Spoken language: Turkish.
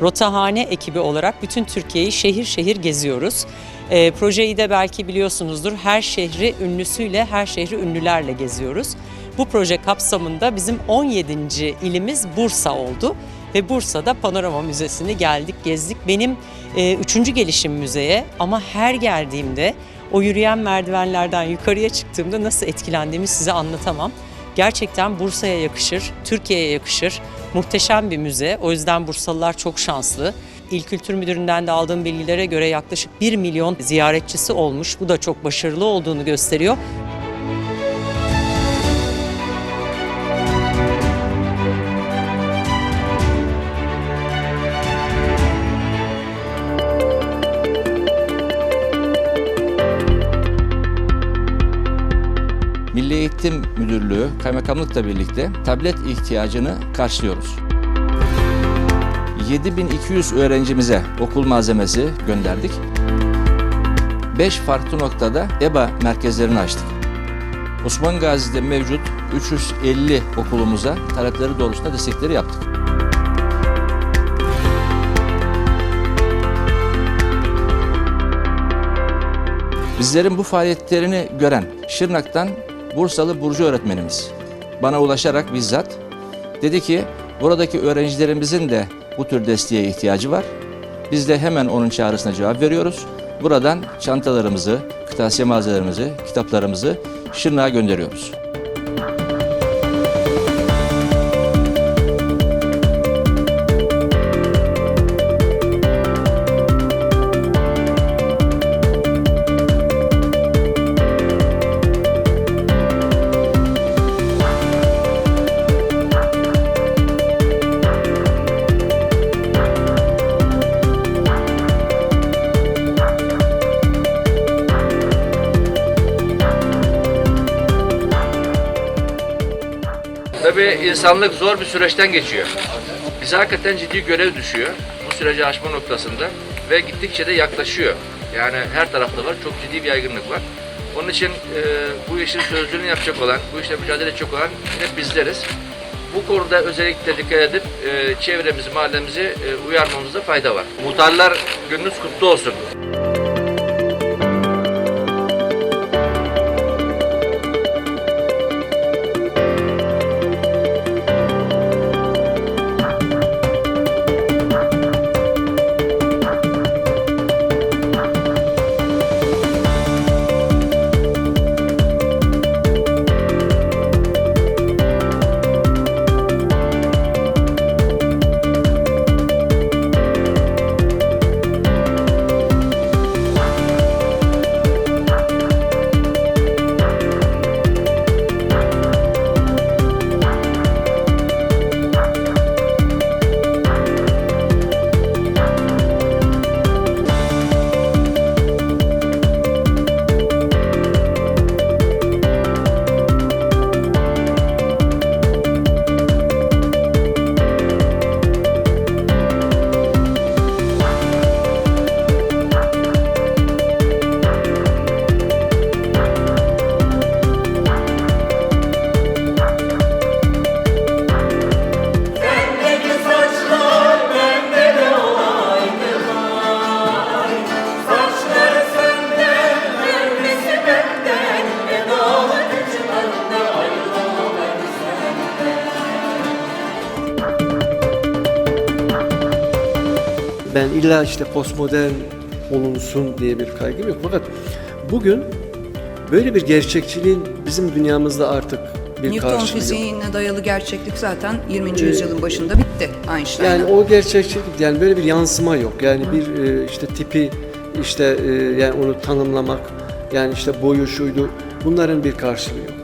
Rotahane ekibi olarak bütün Türkiye'yi şehir şehir geziyoruz. E, projeyi de belki biliyorsunuzdur. Her şehri ünlüsüyle, her şehri ünlülerle geziyoruz. Bu proje kapsamında bizim 17. ilimiz Bursa oldu ve Bursa'da Panorama Müzesi'ni geldik, gezdik. Benim e, üçüncü gelişim müzeye ama her geldiğimde o yürüyen merdivenlerden yukarıya çıktığımda nasıl etkilendiğimi size anlatamam. Gerçekten Bursa'ya yakışır, Türkiye'ye yakışır. Muhteşem bir müze. O yüzden Bursalılar çok şanslı. İl Kültür Müdürü'nden de aldığım bilgilere göre yaklaşık 1 milyon ziyaretçisi olmuş. Bu da çok başarılı olduğunu gösteriyor. Milli Eğitim Müdürlüğü, kaymakamlıkla birlikte tablet ihtiyacını karşılıyoruz. 7200 öğrencimize okul malzemesi gönderdik. 5 farklı noktada EBA merkezlerini açtık. Osman Gazi'de mevcut 350 okulumuza talepleri doğrultusunda destekleri yaptık. Bizlerin bu faaliyetlerini gören Şırnak'tan Bursalı Burcu öğretmenimiz bana ulaşarak bizzat dedi ki buradaki öğrencilerimizin de bu tür desteğe ihtiyacı var. Biz de hemen onun çağrısına cevap veriyoruz. Buradan çantalarımızı, kırtasiye malzemelerimizi, kitaplarımızı Şırnak'a gönderiyoruz. Tabii insanlık zor bir süreçten geçiyor. Bize hakikaten ciddi görev düşüyor bu süreci aşma noktasında ve gittikçe de yaklaşıyor. Yani her tarafta var, çok ciddi bir yaygınlık var. Onun için e, bu işin sözcülüğünü yapacak olan, bu işle mücadele edecek olan hep bizleriz. Bu konuda özellikle dikkat edip e, çevremizi, mahallemizi e, uyarmamızda fayda var. Muhtarlar gününüz kutlu olsun. Ben illa işte postmodern olunsun diye bir kaygım yok. Fakat bugün böyle bir gerçekçiliğin bizim dünyamızda artık bir Newton karşılığı fiziğine dayalı gerçeklik zaten 20. yüzyılın başında bitti Einstein'ın. Yani o gerçekçilik yani böyle bir yansıma yok. Yani bir e, işte tipi işte e, yani onu tanımlamak yani işte boyu şuydu bunların bir karşılığı yok.